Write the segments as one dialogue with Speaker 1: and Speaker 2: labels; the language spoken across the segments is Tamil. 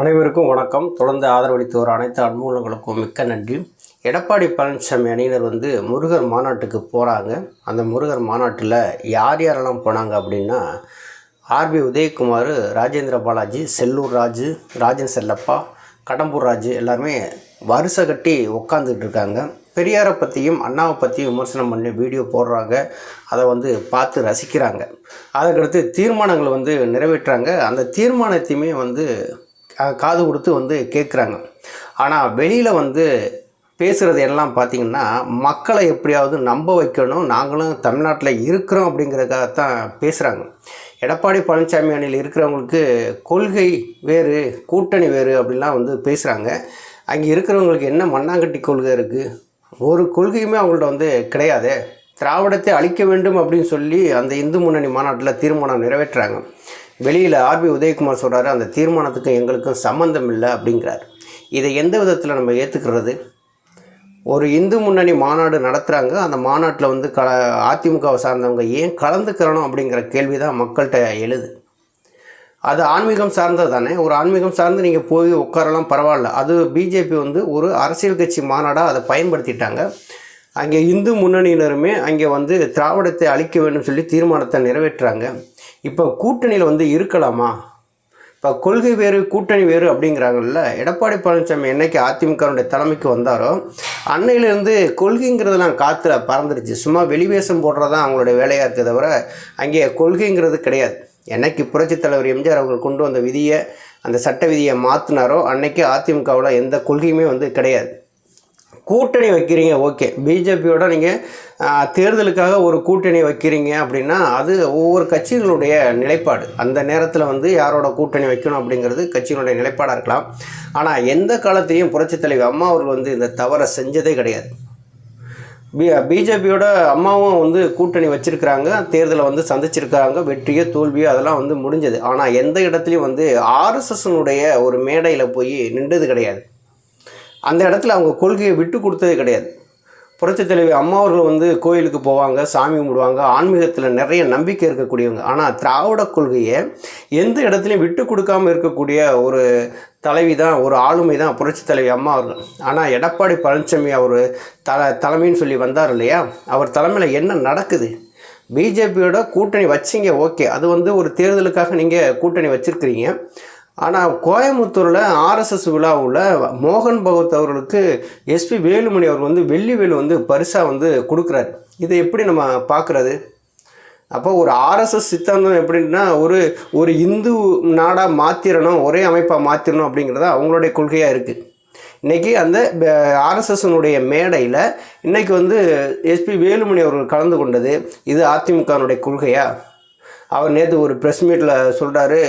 Speaker 1: அனைவருக்கும் வணக்கம். தொடர்ந்து ஆதரவளித்தோர் அனைத்து அன்மூலங்களுக்கும் மிக்க நன்றி. எடப்பாடி பழனிசாமி அணியினர் வந்து முருகர் மாநாட்டுக்கு போகிறாங்க அந்த முருகர் மாநாட்டில் யார் யாரெல்லாம் போனாங்க அப்படின்னா ஆர்பி உதயகுமார் ராஜேந்திர பாலாஜி செல்லூர் ராஜு ராஜன் செல்லப்பா கடம்பூர் ராஜு எல்லாருமே வரிசை கட்டி உட்காந்துட்டு இருக்காங்க. பெரியாரை பற்றியும் அண்ணாவை பற்றியும் விமர்சனம் பண்ணி வீடியோ போடுறாங்க. அதை வந்து பார்த்து ரசிக்கிறாங்க. அதுக்கடுத்து தீர்மானங்கள் வந்து நிறைவேற்றுறாங்க. அந்த தீர்மானத்தையுமே வந்து காது கொடுத்து வந்து கேட்குறாங்க ஆனால் வெளியில் வந்து பேசுகிறது எல்லாம் பார்த்திங்கன்னா மக்களை எப்படியாவது நம்ப வைக்கணும் நாங்களும் தமிழ்நாட்டில் இருக்கிறோம் அப்படிங்கிறதுக்காகத்தான் பேசுகிறாங்க எடப்பாடி பழனிசாமி அணியில் இருக்கிறவங்களுக்கு கொள்கை வேறு கூட்டணி வேறு அப்படிலாம் வந்து பேசுகிறாங்க அங்கே இருக்கிறவங்களுக்கு என்ன மண்ணாங்கட்டி கொள்கை இருக்குது ஒரு கொள்கையுமே அவங்கள்ட்ட வந்து கிடையாது. திராவிடத்தை அழிக்க வேண்டும் அப்படின்னு சொல்லி அந்த இந்து முன்னணி மாநாட்டில் தீர்மானம் நிறைவேற்றுறாங்க. வெளியில் ஆர்பி உதயகுமார் சொல்கிறாரு அந்த தீர்மானத்துக்கும் எங்களுக்கும் சம்மந்தம் இல்லை அப்படிங்கிறார். இதை எந்த விதத்தில் நம்ம ஏற்றுக்கிறது ஒரு இந்து முன்னணி மாநாடு நடத்துகிறாங்க அந்த மாநாட்டில் வந்து க அதிமுகவை சார்ந்தவங்க ஏன் கலந்துக்கிறணும் அப்படிங்கிற கேள்வி தான் மக்கள்கிட்ட எழுது. அது ஆன்மீகம் சார்ந்தது தானே? ஒரு ஆன்மீகம் சார்ந்து நீங்கள் போய் உட்காரலாம் பரவாயில்ல. அது பிஜேபி வந்து ஒரு அரசியல் கட்சி மாநாடாக அதை பயன்படுத்திட்டாங்க. அங்கே இந்து முன்னணியினருமே அங்கே வந்து திராவிடத்தை அழிக்க வேண்டும் சொல்லி தீர்மானத்தை நிறைவேற்றுறாங்க. இப்போ கூட்டணியில் வந்து இருக்கலாமா? இப்போ கொள்கை வேறு கூட்டணி வேறு அப்படிங்கிறாங்கல்ல. எடப்பாடி பழனிசாமி என்னைக்கு அதிமுகவுடைய தலைமைக்கு வந்தாரோ அன்னையிலேருந்து கொள்கைங்கிறதுலாம் காற்றுல பறந்துருச்சு சும்மா வெளிவேஷம் போடுறதான் அவங்களுடைய வேலையாக இருக்குது தவிர அங்கே கொள்கைங்கிறது கிடையாது. என்னைக்கு புரட்சித் தலைவர் எம்ஜிஆர் அவர்கள் கொண்டு வந்த விதியை அந்த சட்ட விதியை மாற்றினாரோ அன்னைக்கு அதிமுகவில் எந்த கொள்கையுமே வந்து கிடையாது. கூட்டணி வைக்கிறீங்க ஓகே. பிஜேபியோட நீங்கள் தேர்தலுக்காக ஒரு கூட்டணி வைக்கிறீங்க அப்படின்னா அது ஒவ்வொரு கட்சிகளுடைய நிலைப்பாடு. அந்த நேரத்தில் வந்து யாரோட கூட்டணி வைக்கணும் அப்படிங்கிறது கட்சியினுடைய நிலைப்பாடாக இருக்கலாம். ஆனால் எந்த காலத்தையும் புரட்சித் தலைவர் அம்மா அவர்கள் வந்து இந்த தவறை செஞ்சதே கிடையாது. பி பிஜேபியோட அம்மாவும் வந்து கூட்டணி வச்சுருக்கிறாங்க தேர்தலை வந்து சந்திச்சிருக்காங்க வெற்றியோ தோல்வியோ அதெல்லாம் வந்து முடிஞ்சது. ஆனால் எந்த இடத்துலையும் வந்து ஆர்எஸ்எஸ்னுடைய ஒரு மேடையில் போய் நின்றது கிடையாது. அந்த இடத்துல அவங்க கொள்கையை விட்டு கொடுத்தது கிடையாது. புரட்சித் தலைவி அம்மா அவர்கள் வந்து கோயிலுக்கு போவாங்க சாமி கும்பிடுவாங்க. ஆன்மீகத்தில் நிறைய நம்பிக்கை இருக்கக்கூடியவங்க. ஆனால் திராவிட கொள்கையை எந்த இடத்துலையும் விட்டு கொடுக்காமல் இருக்கக்கூடிய ஒரு தலைவி தான் ஒரு ஆளுமை தான் புரட்சித் தலைவி அம்மா அவர்கள். ஆனால் எடப்பாடி பழனிசாமி அவர் தல தலைமைன்னு சொல்லி வந்தார் இல்லையா? அவர் தலைமையில் என்ன நடக்குது? பிஜேபியோட கூட்டணி வச்சிங்க ஓகே. அது வந்து ஒரு தேர்தலுக்காக நீங்கள் கூட்டணி வச்சுருக்கிறீங்க. ஆனால் கோயம்புத்தூரில் ஆர்எஸ்எஸ் விழாவில் மோகன் பகவத் அவர்களுக்கு எஸ்பி வேலுமணி அவர் வந்து வெள்ளி வேலு வந்து பரிசாக வந்து கொடுக்குறாரு. இதை எப்படி நம்ம பார்க்குறது? அப்போ ஒரு ஆர்எஸ்எஸ் சித்தாந்தம் எப்படின்னா ஒரு ஒரு இந்து நாடாக மாற்றிடணும் ஒரே அமைப்பாக மாற்றிடணும் அப்படிங்கிறது அவங்களுடைய கொள்கையாக இருக்குது இன்றைக்கி அந்த ஆர்எஸ்எஸ்னுடைய மேடையில் இன்றைக்கி வந்து எஸ்பி வேலுமணி அவர்கள் கலந்து கொண்டது இது அதிமுகனுடைய கொள்கையாக அவர் நேற்று ஒரு ப்ரெஸ் மீட்டில் சொல்கிறாரு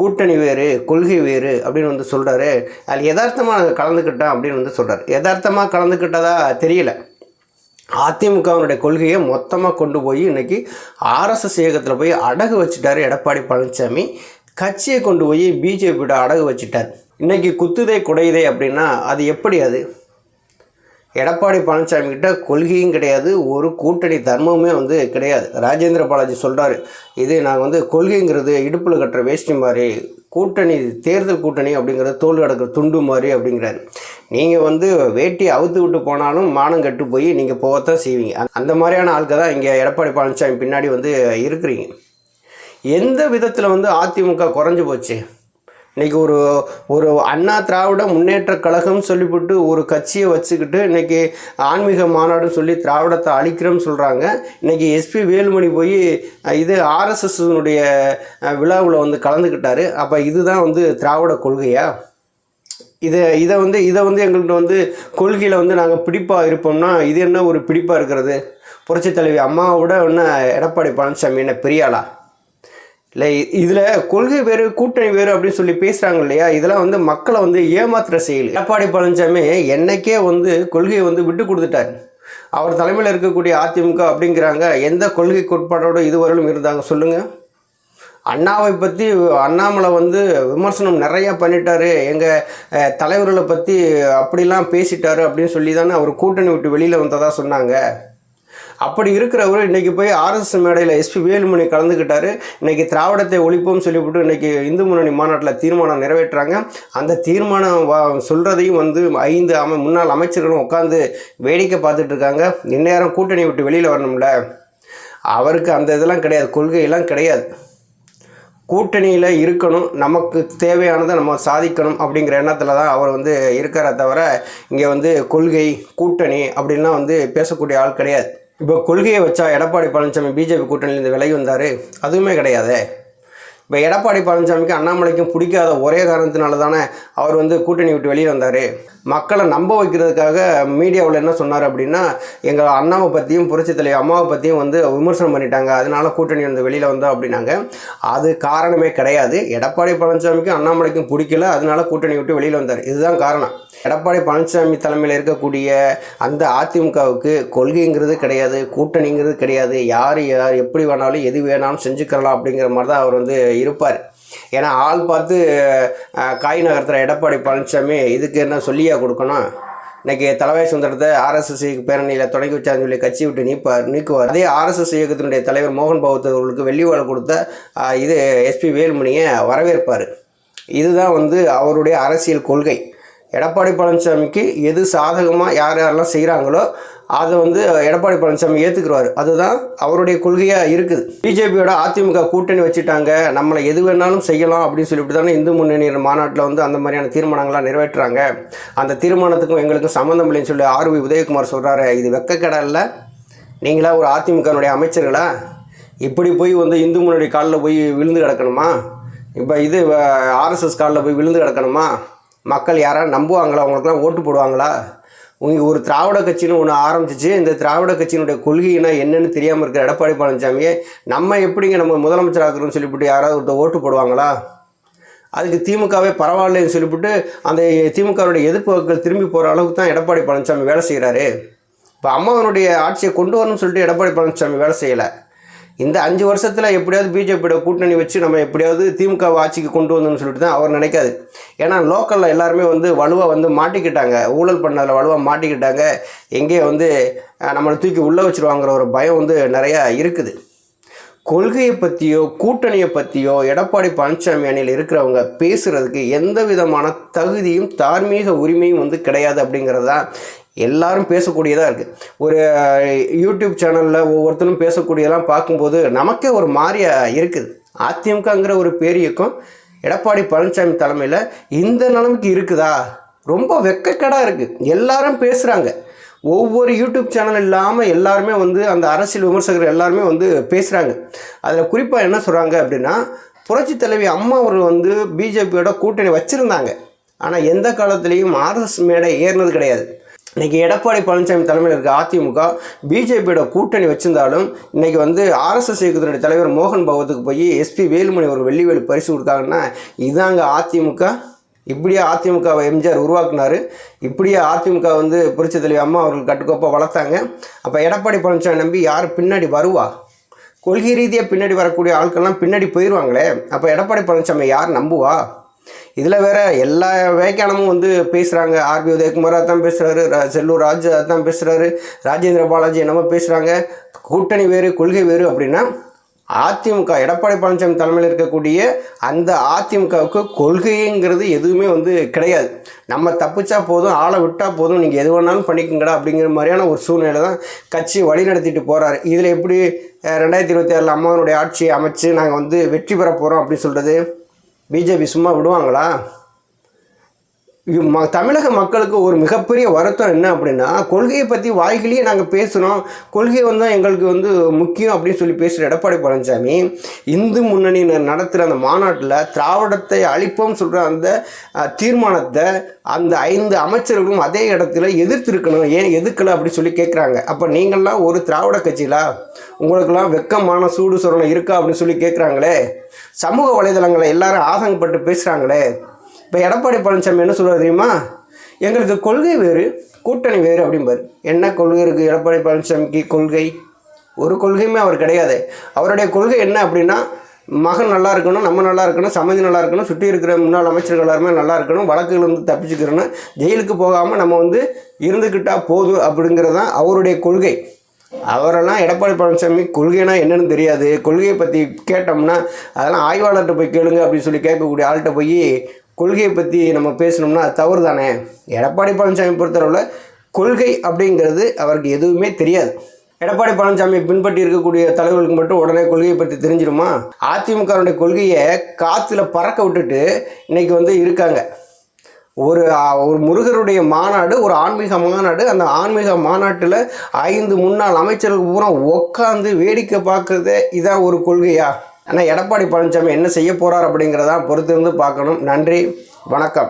Speaker 1: கூட்டணி வேறு கொள்கை வேறு அப்படின்னு வந்து சொல்கிறாரு அதில் யதார்த்தமாக நாங்கள் கலந்துக்கிட்டோம் அப்படின்னு வந்து சொல்கிறார் யதார்த்தமாக கலந்துக்கிட்டதா தெரியல. அதிமுகவினுடைய கொள்கையை மொத்தமாக கொண்டு போய் இன்றைக்கி ஆர்எஸ்எஸ் இயக்கத்தில் போய் அடகு வச்சுட்டாரு எடப்பாடி பழனிசாமி கட்சியை கொண்டு போய் பிஜேபியோட அடகு வச்சுட்டார். இன்றைக்கி குத்துதே குடையுதே அப்படின்னா அது எப்படி அது? எடப்பாடி பழனிசாமி கிட்ட கொள்கையும் கிடையாது ஒரு கூட்டணி தர்மமுமே வந்து கிடையாது. ராஜேந்திர பாலாஜி சொல்கிறாரு இது நாங்கள் வந்து கொள்கைங்கிறது இடுப்பில் கட்டுற வேஷ்டி மாதிரி கூட்டணி தேர்தல் கூட்டணி அப்படிங்கிறது தோல் கிடக்கிற துண்டு மாதிரி அப்படிங்கிறாரு. நீங்கள் வந்து வேட்டி அவுத்து விட்டு போனாலும் மானம் கட்டு போய் நீங்கள் போகத்தான் செய்வீங்க. அந்த- மாதிரியான ஆட்கள் தான் இங்கே எடப்பாடி பழனிசாமி பின்னாடி வந்து இருக்கிறீங்க. எந்த விதத்தில் வந்து அதிமுக குறைஞ்சு போச்சு? இன்றைக்கி ஒரு ஒரு அண்ணா திராவிட முன்னேற்ற கழகம் சொல்லிவிட்டு ஒரு கட்சியை வச்சுக்கிட்டு இன்றைக்கி ஆன்மீக மாநாடுன்னு சொல்லி திராவிடத்தை அழிக்கிறோம்னு சொல்கிறாங்க இன்னைக்கு எஸ்பி வேலுமணி போய் இது ஆர்எஸ்எஸ்னுடைய விழாவில் வந்து கலந்துக்கிட்டார். அப்போ இதுதான் வந்து திராவிட கொள்கையா? இதை இதை வந்து இதை வந்து எங்கள்கிட்ட வந்து கொள்கையில் வந்து நாங்கள் பிடிப்பாக இருப்போம்னா இது என்ன ஒரு பிடிப்பாக இருக்கிறது? புரட்சித் தலைவி அம்மாவோட என்ன எடப்பாடி பழனிசாமி என்ன பெரியாளா? இல்லை இதில் கொள்கை வேறு கூட்டணி வேறு அப்படின்னு சொல்லி பேசுகிறாங்க இல்லையா? இதெல்லாம் வந்து மக்களை வந்து ஏமாத்துற செயல். எடப்பாடி பழனிசாமி என்னைக்கே வந்து கொள்கையை வந்து விட்டு கொடுத்துட்டார். அவர் தலைமையில் இருக்கக்கூடிய அதிமுக அப்படிங்கிறாங்க. எந்த கொள்கை கோட்பாடோடு இதுவரையிலும் இருந்தாங்க சொல்லுங்கள் அண்ணாவை பற்றி அண்ணாமலை வந்து விமர்சனம் நிறையா பண்ணிட்டாரு. எங்கள் தலைவர்களை பற்றி அப்படிலாம் பேசிட்டாரு அப்படின்னு சொல்லி தானே அவர் கூட்டணி விட்டு வெளியில் வந்ததாக சொன்னாங்க. அப்படி இருக்கிறவர் இன்னைக்கு போய் ஆர்எஸ்எஸ் மேடையில் எஸ்பி வேலுமணி கலந்துக்கிட்டாரு இன்னைக்கு திராவிடத்தை ஒழிப்போம் சொல்லிவிட்டு இன்னைக்கு இந்து முன்னணி மாநாட்டில் தீர்மானம் நிறைவேற்றுறாங்க அந்த தீர்மானம் சொல்கிறதையும் வந்து ஐந்து அமை முன்னாள் அமைச்சர்களும் உட்காந்து வேடிக்கை பார்த்துட்டு இருக்காங்க. இந்நேரம் கூட்டணி விட்டு வெளியில் வரணும்ல? அவருக்கு அந்த இதெல்லாம் கிடையாது. கொள்கையெல்லாம் கிடையாது. கூட்டணியில் இருக்கணும். நமக்கு தேவையானதை நம்ம சாதிக்கணும் அப்படிங்கிற எண்ணத்தில் தான் அவர் வந்து இருக்கிற தவிர இங்கே வந்து கொள்கை கூட்டணி அப்படின்லாம் வந்து பேசக்கூடிய ஆள் கிடையாது. இப்போ கொள்கையை வச்சா எடப்பாடி பழனிசாமி பிஜேபி கூட்டணியிலேருந்து விலகி வந்தார். அதுவுமே கிடையாது. இப்போ எடப்பாடி பழனிசாமிக்கு அண்ணாமலைக்கும் பிடிக்காத ஒரே காரணத்தினால தானே அவர் வந்து கூட்டணி விட்டு வெளியே வந்தார். மக்களை நம்ப வைக்கிறதுக்காக மீடியாவில் என்ன சொன்னார் அப்படின்னா எங்கள் அண்ணாவை பற்றியும் புரட்சி தலைவர் அம்மாவை பற்றியும் வந்து விமர்சனம் பண்ணிட்டாங்க. அதனால கூட்டணி வந்து வெளியில் வந்தோம் அப்படின்னாங்க. அது காரணமே கிடையாது. எடப்பாடி பழனிசாமிக்கும் அண்ணாமலைக்கும் பிடிக்கல. அதனால கூட்டணி விட்டு வெளியில் வந்தார். இதுதான் காரணம். எடப்பாடி பழனிசாமி தலைமையில் இருக்கக்கூடிய அந்த அதிமுகவுக்கு கொள்கைங்கிறது கிடையாது கூட்டணிங்கிறது கிடையாது. யார் யார் எப்படி வேணாலும் எது வேணாலும் செஞ்சுக்கலாம் அப்படிங்கிற மாதிரி தான் அவர் வந்து இருப்பார். ஏன்னா ஆள் பார்த்து காய் நகரத்தில் எடப்பாடி பழனிசாமி இதுக்கு என்ன சொல்லியாக கொடுக்கணும்? இன்னைக்கு தலைவாய் சுந்தரத்தை ஆர்எஸ்எஸ் பேரணியில் தொடங்கி வச்சான்னு சொல்லி கட்சி விட்டு நீப்பார் நீக்குவார். அதே ஆர்எஸ்எஸ் இயக்கத்தினுடைய தலைவர் மோகன் பகவத் அவர்களுக்கு வெள்ளி கொடுத்த இது எஸ்பி வேலுமணியை வரவேற்பார். இதுதான் வந்து அவருடைய அரசியல் கொள்கை. எடப்பாடி பழனிசாமிக்கு எது சாதகமாக யார் யாரெல்லாம் செய்கிறாங்களோ அதை வந்து எடப்பாடி பழனிசாமி ஏற்றுக்குருவார் அதுதான் அவருடைய கொள்கையாக இருக்குது. பிஜேபியோட அதிமுக கூட்டணி வச்சுட்டாங்க. நம்மளை எது வேணாலும் செய்யலாம் அப்படின்னு சொல்லிட்டு தானே இந்து முன்னணி மாநாட்டில் வந்து அந்த மாதிரியான தீர்மானங்கள்லாம் நிறைவேற்றுறாங்க. அந்த தீர்மானத்துக்கும் எங்களுக்கும் சம்மந்தம் இல்லைன்னு சொல்லி ஆர்வி உதயகுமார் சொல்கிறாரு இது வெக்கக்கடை இல்லை நீங்களா ஒரு அதிமுகனுடைய அமைச்சர்களா? இப்படி போய் வந்து இந்து முன்னணி காலில் போய் விழுந்து கிடக்கணுமா? இப்போ இது ஆர்எஸ்எஸ் காலில் போய் விழுந்து கிடக்கணுமா? மக்கள் யாராவது நம்புவாங்களா? அவங்களுக்குலாம் ஓட்டு போடுவாங்களா? உங்க ஒரு திராவிட கட்சின்னு ஒன்று ஆரம்பிச்சிச்சு. இந்த திராவிட கட்சியினுடைய கொள்கைனா என்னென்னு தெரியாமல் இருக்கிற எடப்பாடி பழனிசாமியை நம்ம எப்படிங்க நம்ம முதலமைச்சர் ஆக்குறோம்னு சொல்லிவிட்டு யாராவது ஒருத்தர் ஓட்டு போடுவாங்களா? அதுக்கு திமுகவே பரவாயில்லைன்னு சொல்லிவிட்டு அந்த திமுகவுடைய எதிர்ப்புகள் திரும்பி போகிற அளவுக்கு தான் எடப்பாடி பழனிசாமி வேலை செய்கிறாரு இப்போ அம்மாவனுடைய ஆட்சியை கொண்டு வரணும்னு சொல்லிட்டு எடப்பாடி பழனிசாமி வேலை செய்யலை. இந்த அஞ்சு வருஷத்தில் எப்படியாவது பிஜேபியோட கூட்டணி வச்சு நம்ம எப்படியாவது திமுக ஆட்சிக்கு கொண்டு வந்தோம்னு சொல்லிட்டு தான் அவர் நினைக்காது. ஏன்னா லோக்கலில் எல்லாருமே வந்து வலுவாக வந்து மாட்டிக்கிட்டாங்க. ஊழல் பண்ணதில் வலுவாக மாட்டிக்கிட்டாங்க. எங்கேயோ வந்து நம்மளை தூக்கி உள்ளே வச்சுருவாங்கிற ஒரு பயம் வந்து நிறையா இருக்குது. கொள்கையை பற்றியோ கூட்டணியை பற்றியோ எடப்பாடி பழனிசாமி அணியில் இருக்கிறவங்க பேசுகிறதுக்கு எந்த விதமான தகுதியும் தார்மீக உரிமையும் வந்து கிடையாது அப்படிங்கிறது தான் எல்லாரும் பேசக்கூடியதாக இருக்குது ஒரு யூடியூப் சேனலில் ஒவ்வொருத்தரும் பேசக்கூடியதெல்லாம் பார்க்கும்போது நமக்கே ஒரு மாதிரியாக இருக்குது. அதிமுகங்கிற ஒரு பேரியக்கம் எடப்பாடி பழனிசாமி தலைமையில் இந்த நிலைமைக்கு இருக்குதா? ரொம்ப வெக்கக்கடாக இருக்குது எல்லாரும் பேசுகிறாங்க ஒவ்வொரு யூடியூப் சேனல் இல்லாமல் எல்லாருமே வந்து அந்த அரசியல் விமர்சகர் எல்லாருமே வந்து பேசுகிறாங்க அதில் குறிப்பாக என்ன சொல்கிறாங்க அப்படின்னா புரட்சி தலைவி அம்மா அவர் வந்து பிஜேபியோட கூட்டணி வச்சுருந்தாங்க. ஆனால் எந்த காலத்துலேயும் ஆர்எஸ் மேடை ஏறினது கிடையாது. இன்றைக்கி எடப்பாடி பழனிசாமி தலைமையில் இருக்க அதிமுக பிஜேபியோட கூட்டணி வச்சிருந்தாலும் இன்றைக்கி வந்து ஆர்எஸ்எஸ் இயக்கத்தினுடைய தலைவர் மோகன் பகவத்துக்கு போய் எஸ்பி வேலுமணி ஒரு வெள்ளிவேலு பரிசு கொடுத்தாங்கன்னா இதாங்க அதிமுக. இப்படியே அதிமுகவை எம்ஜிஆர் உருவாக்குனார். இப்படியே அதிமுக வந்து புரட்சி தலைவி அம்மா அவர்கள் கட்டுக்கோப்பாக வளர்த்தாங்க. அப்போ எடப்பாடி பழனிசாமி நம்பி யார் பின்னாடி வருவா? கொள்கை ரீதியாக பின்னாடி வரக்கூடிய ஆட்கள்லாம் பின்னாடி போயிடுவாங்களே அப்போ எடப்பாடி பழனிசாமி யார் நம்புவா? இதில் வேற எல்லா வேக்கானமும் வந்து பேசுகிறாங்க ஆர்பி உதயகுமார் அதான் பேசுகிறாரு செல்லூர் ராஜ் அதான் பேசுகிறாரு ராஜேந்திர பாலாஜி என்னமோ பேசுகிறாங்க கூட்டணி வேறு கொள்கை வேறு அப்படின்னா அதிமுக எடப்பாடி பழனிசாமி தலைமையில் இருக்கக்கூடிய அந்த அதிமுகவுக்கு கொள்கைங்கிறது எதுவுமே வந்து கிடையாது. நம்ம தப்பிச்சா போதும் ஆளை விட்டால் போதும் நீங்கள் எது வேணாலும் பண்ணிக்கங்கடா அப்படிங்கிற மாதிரியான ஒரு சூழ்நிலை தான் கட்சி வழிநடத்திட்டு போகிறாரு இதில் எப்படி ரெண்டாயிரத்தி இருபத்தி ஆறில் அம்மாவனுடைய ஆட்சியை அமைச்சு நாங்கள் வந்து வெற்றி பெற போகிறோம் அப்படின்னு சொல்கிறது பிஜேபி சும்மா விடுவாங்களா? ம தமிழக மக்களுக்கு ஒரு மிகப்பெரிய வருத்தம் என்ன அப்படின்னா கொள்கையை பற்றி வாய்கிலேயே நாங்கள் பேசுகிறோம் கொள்கை வந்து எங்களுக்கு வந்து முக்கியம் அப்படின்னு சொல்லி பேசுகிற எடப்பாடி பழனிசாமி இந்து முன்னணி நடத்துகிற அந்த மாநாட்டில் திராவிடத்தை அழிப்போம் சொல்கிற அந்த தீர்மானத்தை அந்த ஐந்து அமைச்சர்களும் அதே இடத்துல எதிர்த்திருக்கணும். ஏன் எதிர்க்கல அப்படின்னு சொல்லி கேட்குறாங்க அப்போ நீங்கள்லாம் ஒரு திராவிட கட்சியிலா? உங்களுக்கெல்லாம் வெக்கமான சூடு சொரணம் இருக்கா அப்படின்னு சொல்லி கேட்குறாங்களே சமூக வலைதளங்களை எல்லாரும் ஆதங்கப்பட்டு பேசுகிறாங்களே இப்போ எடப்பாடி பழனிசாமி என்ன சொல்றாரு தெரியுமா? எங்களுக்கு கொள்கை வேறு கூட்டணி வேறு அப்படிம்பார். என்ன கொள்கை இருக்குது எடப்பாடி பழனிசாமிக்கு கொள்கை? ஒரு கொள்கையுமே அவர் கிடையாது. அவருடைய கொள்கை என்ன அப்படின்னா மகன் நல்லா இருக்கணும் நம்ம நல்லா இருக்கணும் சமதி நல்லா இருக்கணும் சுற்றி இருக்கிற முன்னாள் அமைச்சர்கள் எல்லாருமே நல்லா இருக்கணும் வழக்குகள் வந்து தப்பிச்சுக்கிறணும் ஜெயிலுக்கு போகாமல் நம்ம வந்து இருந்துக்கிட்டால் போதும் அப்படிங்கிறது தான் அவருடைய கொள்கை. அவரெல்லாம் எடப்பாடி பழனிசாமி கொள்கைனா என்னென்னு தெரியாது. கொள்கையை பற்றி கேட்டோம்னா அதெல்லாம் ஆய்வாளர்கிட்ட போய் கேளுங்க அப்படின்னு சொல்லி கேட்கக்கூடிய ஆள்கிட்ட போய் கொள்கையை பற்றி நம்ம பேசணும்னா அது தவறு தானே எடப்பாடி பழனிசாமி பொறுத்தளவில் கொள்கை அப்படிங்கிறது அவருக்கு எதுவுமே தெரியாது. எடப்பாடி பழனிசாமி பின்பற்றி இருக்கக்கூடிய தலைவர்களுக்கு மட்டும் உடனே கொள்கையை பற்றி தெரிஞ்சிருமா? அதிமுகவுடைய கொள்கையை காற்றுல பறக்க விட்டுட்டு இன்னைக்கு வந்து இருக்காங்க. ஒரு ஒரு முருகருடைய மாநாடு ஒரு ஆன்மீக மாநாடு அந்த ஆன்மீக மாநாட்டில் ஐந்து முன்னாள் அமைச்சர்கள் பூரா உட்காந்து வேடிக்கை பார்க்குறதே இதான் ஒரு கொள்கையா? ஆனால் எடப்பாடி பழனிசாமி என்ன செய்ய போகிறார் அப்படிங்கிறதான் பொறுத்திருந்து பார்க்கணும். நன்றி வணக்கம்.